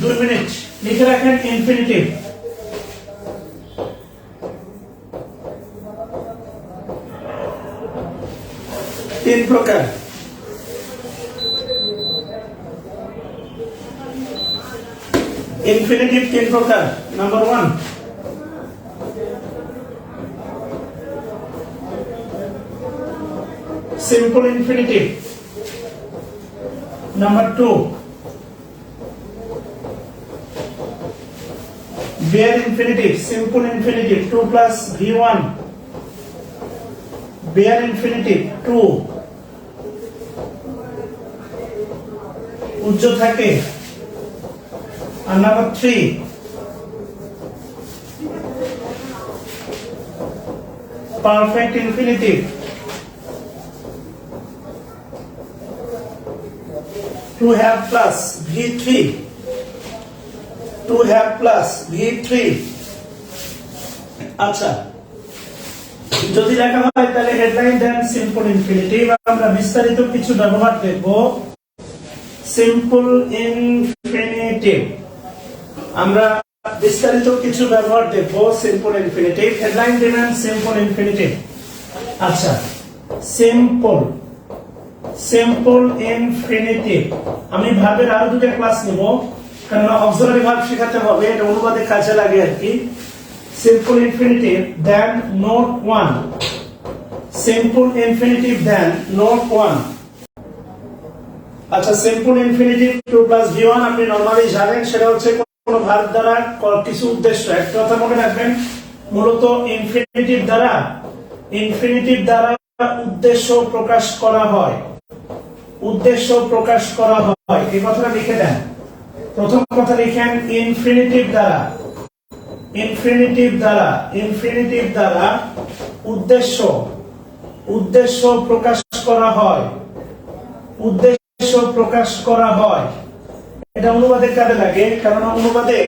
দুই মিনিট। লিখে রাখেন ইনফিনিটিভ তিন প্রকার। ইনফিনিটিভ তিন প্রকার। Number one simple infinitive. Number two, bare infinitive, simple infinitive, 2 plus V1. Bare infinitive, 2. উজ্জ থাকে আর number three perfect infinitive to have plus V3 to have plus V3 আচ্ছা যদি লেখা হয়, তাহলে হেডলাইন দেন সিম্পল ইনফিনিটিভ আমরা বিস্তারিত কিছু ব্যবহার দেখব। সিম্পল ইনফিনিটিভ আমরা বিস্তারিত কিছু ব্যবহার দেখব সিম্পল ইনফিনিটিভ হেডলাইন দিবেন সিম্পল ইনফিনিটিভ আচ্ছা সিম্পল সিম্পল ইনফিনিটিভ আমি ভাবের আরও দুটো ক্লাস নিব। কারণ অক্সিলারি ভার্ব শেখাতে হবে, এটা অনুবাদে কাজে লাগে আর কি। Simple infinitive then note one simple infinitive then note one আচ্ছা simple infinitive to plus V one আপনি নর্মালি জানেন, সেটা হচ্ছে ভার্ব দ্বারা কিছু উদ্দেশ্য। একটা কথা মনে রাখবেন, মূলত ইনফিনিটিভ দ্বারা ইনফিনিটিভ দ্বারা উদ্দেশ্য প্রকাশ করা হয়। উদ্দেশ্য প্রকাশ করা হয়। এই কথাটা লিখে দেন প্রথম কথা লিখেন ইনফিনিটিভ দ্বারা। ইনফিনিটিভ দ্বারা ইনফিনিটিভ দ্বারা উদ্দেশ্য। উদ্দেশ্য প্রকাশ করা হয়। উদ্দেশ্য প্রকাশ করা হয়। এটা অনুবাদের কাজে লাগে কারণ অনুবাদে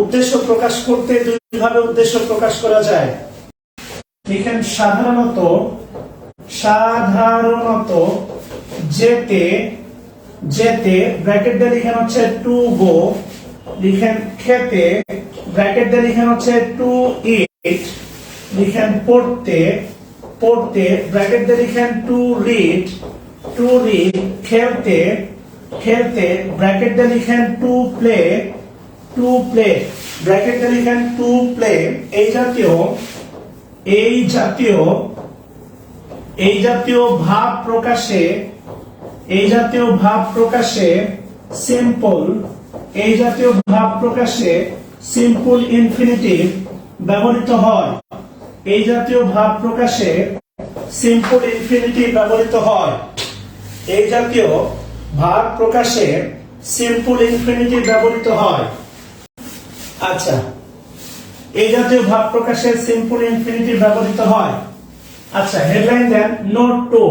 উদ্দেশ্য প্রকাশ করতে দুইভাবে উদ্দেশ্য প্রকাশ করা যায়। লিখেন, সাধারণত সাধারণত, যেতে যেতে ব্র্যাকেট দিয়ে লিখেন হচ্ছে টু গো লিখেন খেতে ব্র্যাকেট দিয়ে লিখেন হচ্ছে টু ইট লিখেন পড়তে পড়তে ব্র্যাকেট দিয়ে লিখেন টু রিড টু রিড খেলতে খেলতে ব্র্যাকেট দিয়ে লিখেন to play to play bracket দিয়ে লিখেন টু প্লে এই জাতীয় এই জাতীয় এই জাতীয় ভাব প্রকাশে এই জাতীয় ভাব প্রকাশে সিম্পল এই জাতীয় ভাব প্রকাশে সিম্পল ইনফিনিটিভ ব্যবহৃত হয়। এই জাতীয় ভাব প্রকাশে সিম্পল ইনফিনিটিভ ব্যবহৃত হয়। এই জাতীয় ভাব প্রকাশে সিম্পল ইনফিনিটিভ ব্যবহৃত হয়। আচ্ছা এই জাতীয় ভাব প্রকাশে সিম্পল ইনফিনিটিভ ব্যবহৃত হয়। আচ্ছা headline then note two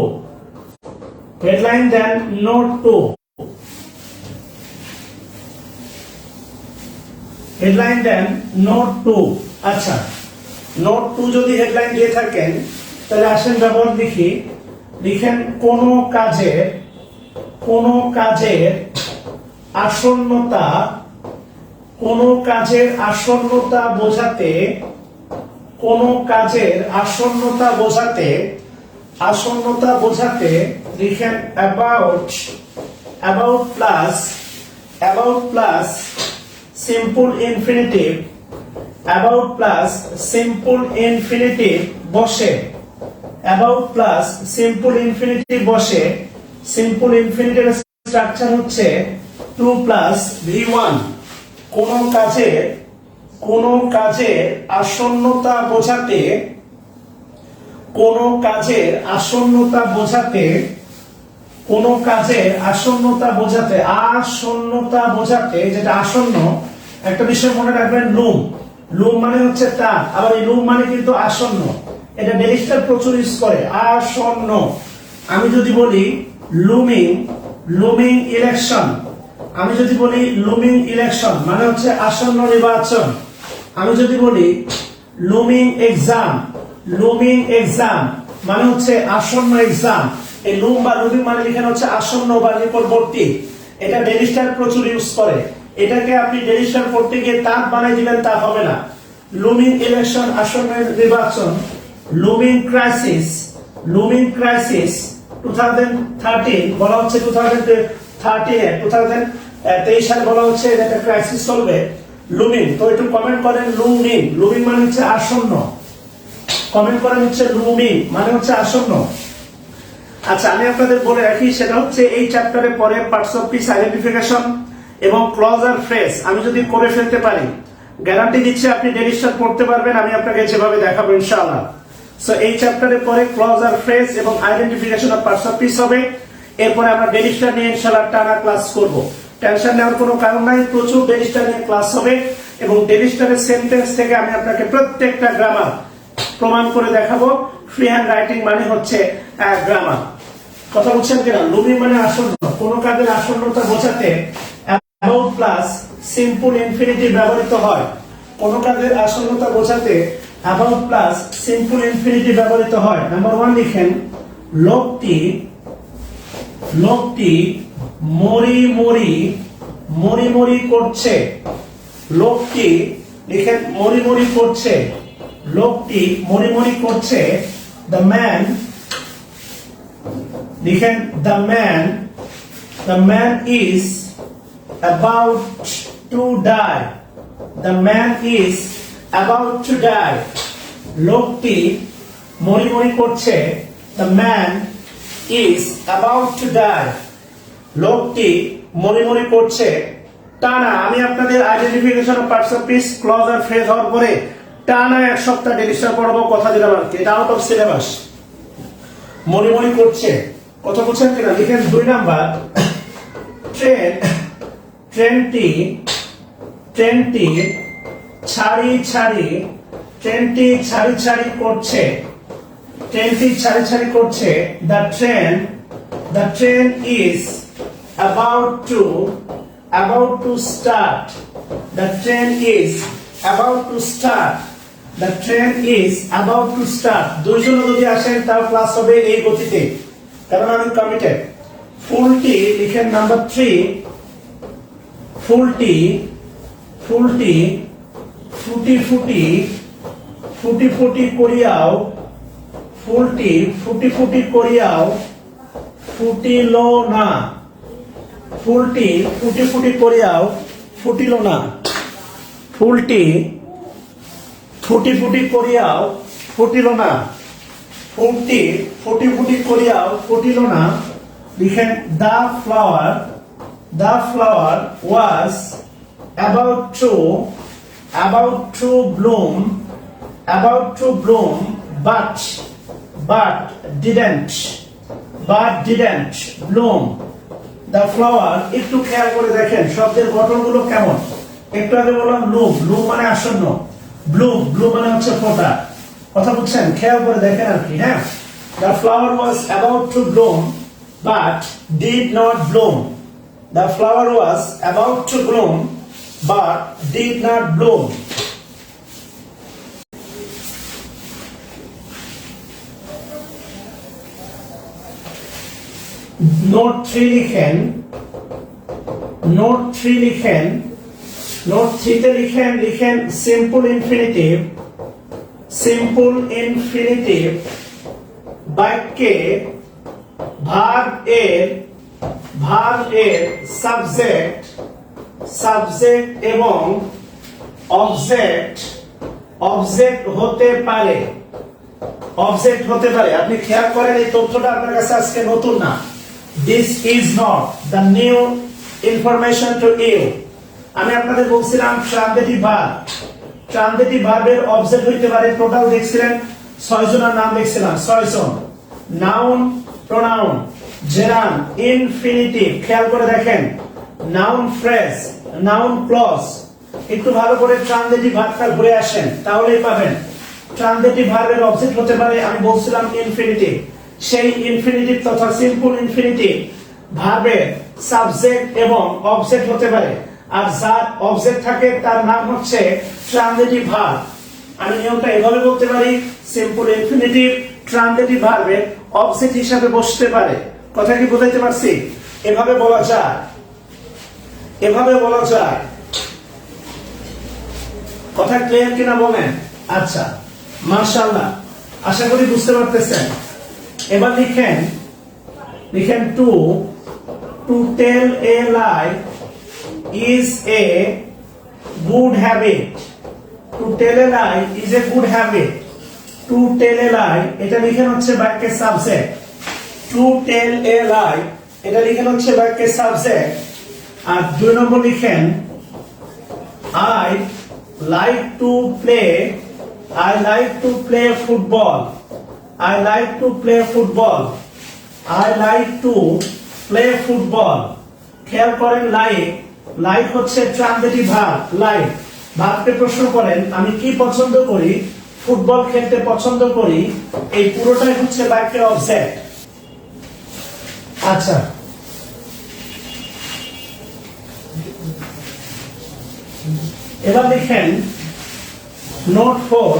headline then note two headline then note two আচ্ছা নোট টু যদি হেডলাইন দিয়ে থাকেন, তাহলে আসেন ব্যবহার লিখি। লিখেন কোন কাজের কোন কাজের আসন্নতা, কোন কাজের আসন্নতা বোঝাতে, কোন কাজের আসন্নতা বোঝাতে আসন্নতা বোঝাতে লিখেন about about plus about plus simple infinitive about plus simple infinitive বসে অ্যাবাউট প্লাস সিম্পল ইনফিনিটিভ বসে সিম্পল ইনফিনিটিভ স্ট্রাকচার হচ্ছে টু প্লাস ভি ওয়ান কোন কাজের কোন কাজের আসন্নতা বোঝাতে কোন কাজের আসন্নতা বোঝাতে, কোন কাজের আসন্নতা বোঝাতে আসন্নতা বোঝাতে যেটা আসন্ন, একটা বিষয় মনে রাখবেন, লুম। লুম মানে হচ্ছে তার। আবার এই লুম মানে কিন্তু আসন্ন। এটা ডেলিস্টার প্রচুর ইউজ করে। আসন্ন। আমি যদি বলি লুমিং লুমিং ইলেকশন। আমি যদি বলি লুমিং ইলেকশন মানে হচ্ছে আসন্ন নির্বাচন। আমি যদি বলি লুমিং এক্সাম লুমিং এক্সাম মানে হচ্ছে আসন্ন এক্সাম এই লুম বা লুমিং মানে এখানে হচ্ছে আসন্ন বা নিকটবর্তী এটা ডেলিস্টার প্রচুর ইউজ করে। এটাকে আপনি ডেলিশন করতে গিয়ে তাপ বানাই দিবেন, তা হবে না। লুমিং ইলেকশন আসন্ন নির্বাচন looming crisis looming crisis two thousand thirteen বলা হচ্ছে two thousand thirteen two thousand তেইশ সালে বলা হচ্ছে এটা ক্রাইসিস চলবে। লুমিং তো একটু কমেন্ট করেন লুমিং লুমিং মানে হচ্ছে আসন্ন। কমেন্ট করেন হচ্ছে লুমিং মানে হচ্ছে আসন্ন। আচ্ছা আমি আপনাদের বলে রাখি, সেটা হচ্ছে এই চ্যাপ্টারে পরে পার্টস অফ পিস আইডেন্টিফিকেশন এবং ক্লজ আর ফ্রেজ আমি যদি করে ফেলতে পারি গ্যারান্টি দিচ্ছি আপনি ডেলিশন পড়তে পারবেন, আমি আপনাকে যেভাবে দেখাবো, ইনশাআল্লাহ। সো এই চ্যাপ্টারে পরে ক্লজ আর ফ্রেজ এবং identification of parts of speech হবে। এরপরে আমরা ডেলিশন নিয়ে ইনশাআল্লাহ টানা ক্লাস করব। টেনশন নেওয়ার কোনো কারণ নাই, প্রচুর ডেলিশন নিয়ে ক্লাস হবে এবং ডেলিশনের সেন্টেন্স থেকে আমি আপনাকে প্রত্যেকটা গ্রামার প্রমাণ করে দেখাবো। ফ্রি হ্যান্ড রাইটিং মানে হচ্ছে গ্রামার কথা বলছেন কিনা? লুমি মানে আসন্ন। কোন কাজের আসন্নতা বোঝাতে অ্যাবাউট প্লাস সিম্পল ইনফিনিটি ব্যবহৃত হয়। কোন কাজের আসন্নতা বোঝাতে অ্যাবাউট প্লাস সিম্পল ইনফিনিটি ব্যবহৃত হয়। নাম্বার ওয়ান লিখেন, লোকটি লোকটি মরি মরি মরি মরি করছে। লোকটি লিখেন, মরি মরি করছে। লোকটি মরি মরি করছে দ্য ম্যান লিখেন the man the man is about to die the man is about to die লোকটি মরি মরি করছে the man is about to die লোকটি মনে মনে করছে, টানা, আমি আপনাদের আইডেন্টিফিকেশন অফ পিস ক্লজ আর ফ্রেজ হওয়ার পরে টানা এক সপ্তাহ ডেলিস্টার পড়াবো কথা দিলাম আর কি, এটা আউট অফ সিলেবাস মনে মনে করছে, কথা বলছেন কিনা? লিখেন দুই নাম্বার। ট্রেন, ট্রেনটি ট্রেনটি ছাড়ি ছাড়ি, ট্রেনটি ছাড়ি ছাড়ি করছে। ট্রেনটি ছাড়ি ছাড়ি করছে। The train the train is about to about to start the train is about to start the train is about to start. দুইজন যদি আসেন, তার ক্লাস হবে এই গতিতে। কারণ আমি কমিটেড ফুলটি লিখেন নাম্বার থ্রি ফুলটি ফুলটি, ফুটি ফুটি ফুটি ফুটি করিয়াও, ফুলটি, ফুটি ফুটি করিয়াও, ফুটিল না। ফুলটি ফুটি ফুটি করিয়াও, ফুটিল না। ফুলটি ফুটি ফুটি করিয়াও ফুটিল না। ফুলটি ফুটি ফুটি করিয়াও ফুটিল না। লিখেন the flower the flower was about to about to bloom about to bloom but but didn't but didn't bloom the flower একটু খেয়াল করে দেখেন, শব্দের গঠনগুলো কেমন? একটু আগে বললাম লুম লুম মানে আসন্ন। ব্লুম ব্লুম মানে হচ্ছে ফোটা। কথা বুঝছেন? খেয়াল করে দেখেন আর কি হ্যাঁ? The flower was about to bloom but did not bloom the flower was about to bloom but did not bloom note three লিখেন নোট থ্রি লিখেন নোট থ্রিতে লিখেন লিখেন সিম্পল ইনফিনিটিভ সিম্পল ইনফিনিটিভ বাক্যে ভার্ব এর ভার্ব এর subject subject এবং object object হতে পারে। অবজেক্ট হতে পারে। আপনি খেয়াল করেন, এই তথ্যটা আপনার কাছে আজকে নতুন না। This is not the new information to you আমি আপনাদের বলছিলাম ট্রান্সলেটিভ ভার্ব ট্রান্সলেটিভ ভার্বের অবজেক্ট হইতে পারে টোটাল দেখছিলেন ছয় জনের নাম দেখছিলাম ছয় জন নাউন প্রোনাউন জেরান ইনফিনিটিভ খেয়াল করে দেখেন। নাউন ফ্রেজ নাউন ক্লজ একটু ভালো করে ট্রান্সলেটিভ ভার্বটা ঘুরে আসেন, তাহলেই পাবেন। ট্রান্সলেটিভ ভার্বের অবজেক্ট হতে পারে, আমি বলছিলাম ইনফিনিটিভ সেই ইনফিনিটিভ তথা সিম্পল ইনফিনিটিভ ভার্বের সাবজেক্ট এবং অবজেক্ট হতে পারে। আর যার অবজেক্ট থাকে তার নাম হচ্ছে ট্রান্সলেটিভ ভার্ব আমি নিয়মটা এভাবে বলতে পারি সিম্পল ইনফিনিটিভ ট্রান্সলেটিভ ভার্বের অবজেক্ট হিসাবে বসতে পারে। কথা কি বোঝাইতে পারছি? এভাবে বলা যায়। এভাবে বলা যায়। কথা ক্লিয়ার কিনা বলেন? আচ্ছা মার্শাল্লাহ আশা করি বুঝতে পারতেছেন। এবার লিখেন লিখেন to to tell a lie is a good habit to tell a lie is a good habit to tell a lie এটা লিখেন হচ্ছে বাক্যের subject to tell a lie এটা লিখেন হচ্ছে বাক্যের সাবজেক্ট আর দুই নম্বর লিখেন I like to play I like to play football I like to play football I like to play football খেয়াল করেন লাইক লাইক হচ্ছে ট্রান্সলেটিভ ভার্ব লাইক ভাবকে প্রশ্ন করেন, আমি কি পছন্দ করি? ফুটবল খেলতে পছন্দ করি? এই পুরোটাই হচ্ছে বাক্যের অবজেক্ট আচ্ছা। এবার লিখেন নোট ফোর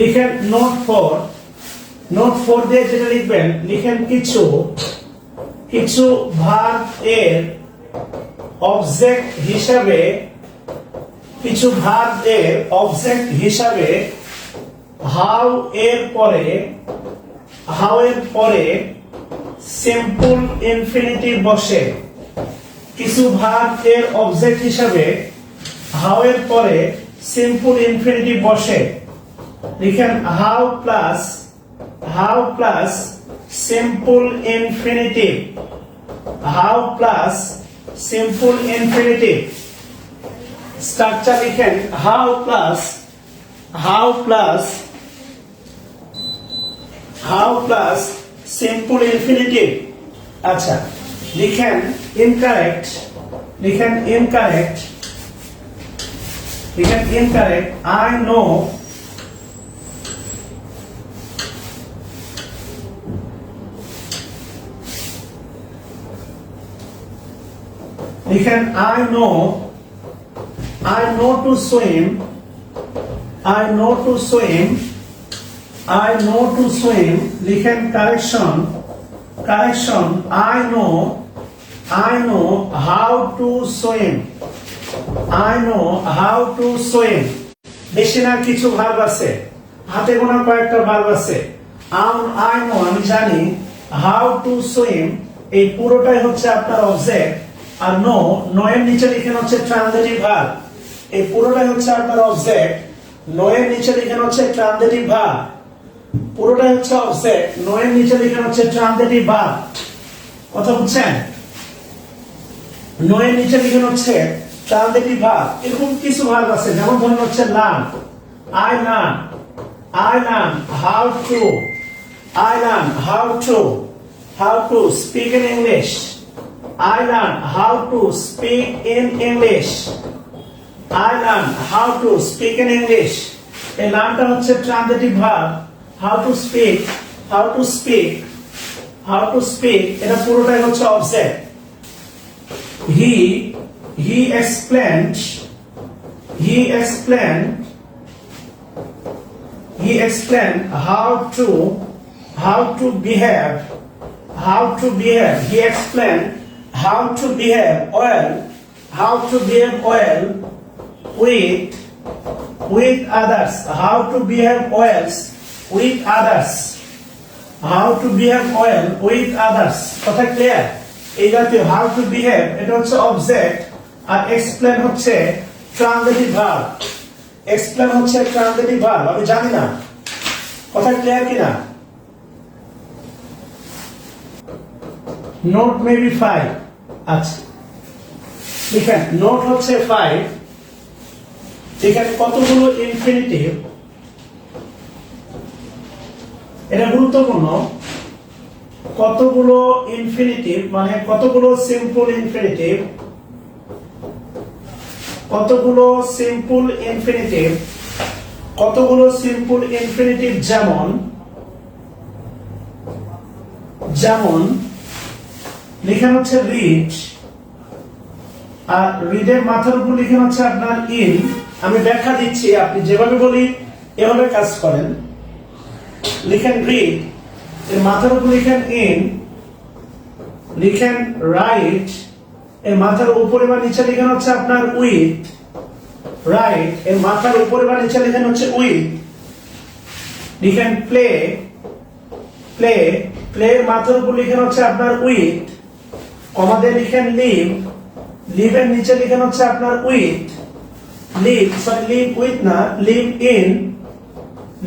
লিখেন নোট ফোর নোট ফোর দিয়ে যেটা লিখবেন, লিখেন কিছু কিছু ভাগ এর অবজেক্ট হিসাবে, কিছু ভাগ এর অবজেক্ট হিসাবে হাউ এর পরে হাউ এর পরে সিম্পল ইনফিনিটি বসে। কিছু ভাগ এর অবজেক্ট হিসাবে হাউ এর পরে সিম্পল ইনফিনিটি বসে। লিখেন how plus how plus simple infinitive how plus simple infinitive structure লিখেন how plus how plus how plus simple infinitive আচ্ছা লিখেন ইনকারেক্ট লিখেন ইনকারেক্ট লিখেন ইনকারেক্ট, আই নো লিখেন I know I know to swim I know to swim I know to swim, লিখেন correction, correction, I know, I know how to swim. I know how to swim. বেশি না কিছু verb আছে হাতে গোনা কয়েকটা verb আছে I know আমি জানি হাউ টু সুইম এই পুরোটাই হচ্ছে আপনার অবজেক্ট আর নো নো এর নিচে লিখেন হচ্ছে ট্রান্সলেটিভ ভার্ব এই পুরোটাই হচ্ছে আপনার অবজেক্ট। নো এর নিচে লিখেন হচ্ছে ট্রান্সলেটিভ ভার্ব পুরোটাই হচ্ছে অবজেক্ট। নো এর নিচে লিখেন হচ্ছে ট্রান্সলেটিভ ভার্ব কথা বুঝছেন? নো এর নিচে লিখেন হচ্ছে ট্রান্সলেটিভ ভার্ব এরকম কিছু ভার্ব আছে, যেমন ধরুন হচ্ছে learn I learn I learn how to. I learn how to. How to, speak in English. I learn how to speak in English I learn how to speak in English এই লার্নটা হচ্ছে translative verb how to speak how to speak how to speak এটা পুরোটাই হচ্ছে object he he explained he explained he explained how to how to behave how to behave he explained how to behave well how to behave well with with others. How to behave well with others. How to behave well with others. কথা clear এই জাতীয় how to behave, এটা হচ্ছে object আর explain হচ্ছে translative verb explain হচ্ছে translative verb আমি জানি না। কথা ক্লিয়ার কিনা? নোট মে বি ফাইভ আচ্ছা লিখেন নোট হচ্ছে ফাইভ এখানে কতগুলো ইনফিনিটিভ এটা গুরুত্বপূর্ণ। কতগুলো ইনফিনিটিভ মানে কতগুলো সিম্পল ইনফিনিটিভ কতগুলো সিম্পল ইনফিনিটিভ কতগুলো সিম্পল ইনফিনিটিভ যেমন যেমন লেখানো হচ্ছে রিড আর রিডের মাথার উপর লিখে হচ্ছে আপনার ইন। আমি ব্যাখ্যা দিচ্ছি, আপনি যেভাবে বলি, এভাবে কাজ করেন। লিখেন রিড, এর মাথার উপর লিখেন ইন, লিখেন রাইট, এর মাথার উপরে বা নিচে লিখেন হচ্ছে আপনার উইথ। রাইট, এর মাথার উপরে বা নিচে লিখেন হচ্ছে উইথ। লিখেন প্লে প্লে প্লে এর মাথার উপর লিখেন হচ্ছে আপনার উইথ। কমাতে লিখেন লিভ, লিভের নিচে লিখেন হচ্ছে আপনার with, live sorry live with না, লিভ ইন,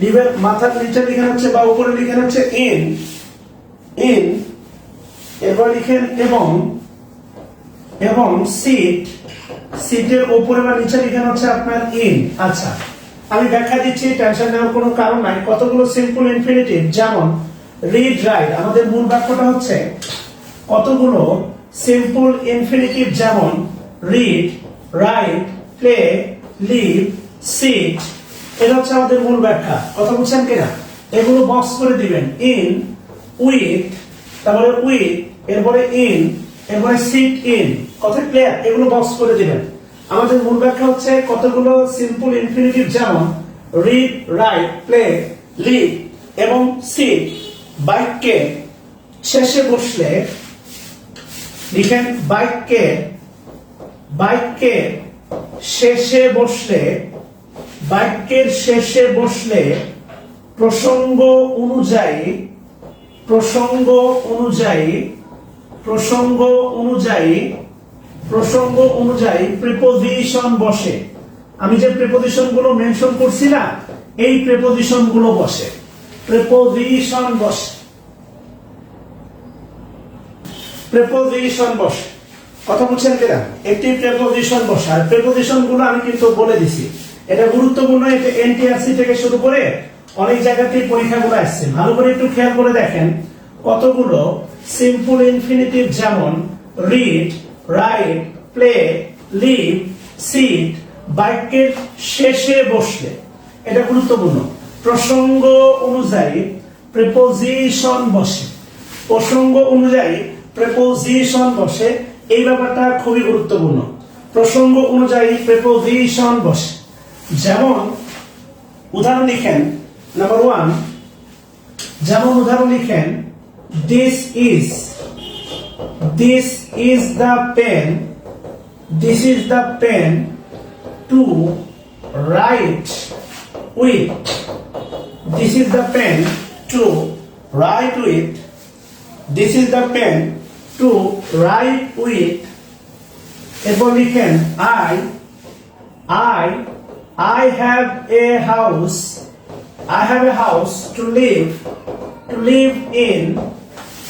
লিভের মাথার নিচে লিখেন হচ্ছে বা উপরে লিখেন হচ্ছে ইন ইন, এরপর লিখেন এবং এবং সিট, সিটের উপরে বা নিচে লিখেন হচ্ছে আপনার ইন। আচ্ছা আমি ব্যাখ্যা দিচ্ছি টেনশন নেওয়ার কোনো কারণ নাই। কতগুলো সিম্পল ইনফিনিটিভ যেমন রিড রাইট আমাদের মূল বাক্যটা হচ্ছে, কতগুলো সিম্পল ইনফিনিটিভ যেমন read write play live sit এটা হচ্ছে আমাদের মূল ব্যাখ্যা। কথা বুঝছেন কিনা? এগুলো বক্স করে দিবেন। ইন উইথ তারপরে উইথ এরপরে ইন এরপরে সিট ইন কথা ক্লিয়ার এগুলো বক্স করে দিবেন। আমাদের মূল ব্যাখ্যা হচ্ছে কতগুলো সিম্পল ইনফিনিটিভ যেমন রিড রাইট প্লে লিভ এবং সিট বাক্যে শেষে বসলে লিখেন বাক্যে বাক্যে শেষে বসলে বাক্যের শেষে বসলে প্রসঙ্গ অনুযায়ী প্রসঙ্গ অনুযায়ী প্রসঙ্গ অনুযায়ী প্রসঙ্গ অনুযায়ী প্রিপোজিশন বসে আমি যে প্রিপোজিশনগুলো মেনশন করছি না, এই প্রিপোজিশনগুলো বসে। প্রিপোজিশন বসে। প্রেপোজিশন বসে। কথা বলছেন কিনা? একটি প্রেপোজিশন বসে। আর প্রেপোজিশনগুলো আমি কিন্তু বলে দিছি। এটা গুরুত্বপূর্ণ, এটা এনটিআরসি থেকে শুরু করে অনেক জায়গাতেই পরীক্ষাগুলো আসছে। ভালো করে একটু খেয়াল করে দেখেন। কতগুলো সিম্পল ইনফিনিটিভ যেমন read write play live sit বাক্যের শেষে বসলে, এটা গুরুত্বপূর্ণ। প্রসঙ্গ অনুযায়ী প্রেপোজিশন বসে। প্রসঙ্গ অনুযায়ী প্রেপোজিশন বসে, এই ব্যাপারটা খুবই গুরুত্বপূর্ণ। প্রসঙ্গ অনুযায়ী প্রেপোজিশন বসে। যেমন, উদাহরণ লিখেন নাম্বার ওয়ান যেমন উদাহরণ লিখেন this is this is the pen this is the pen to write with this is the pen to write with this is the pen to write with এরপর লিখেন I I I have a house I have a house to live to live in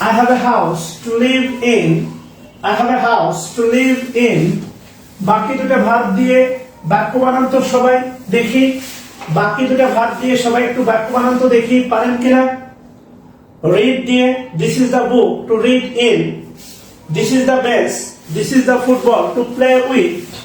I have a house to live in I have a house to live in বাকি দুটো ভাত দিয়ে বাক্য বানান তো সবাই দেখি। বাকি দুটো ভাত দিয়ে সবাই একটু বাক্য বানান তো দেখি, পারেন কিনা? Read দিয়ে, this is the book to read in. This is the bench. This is the football to play with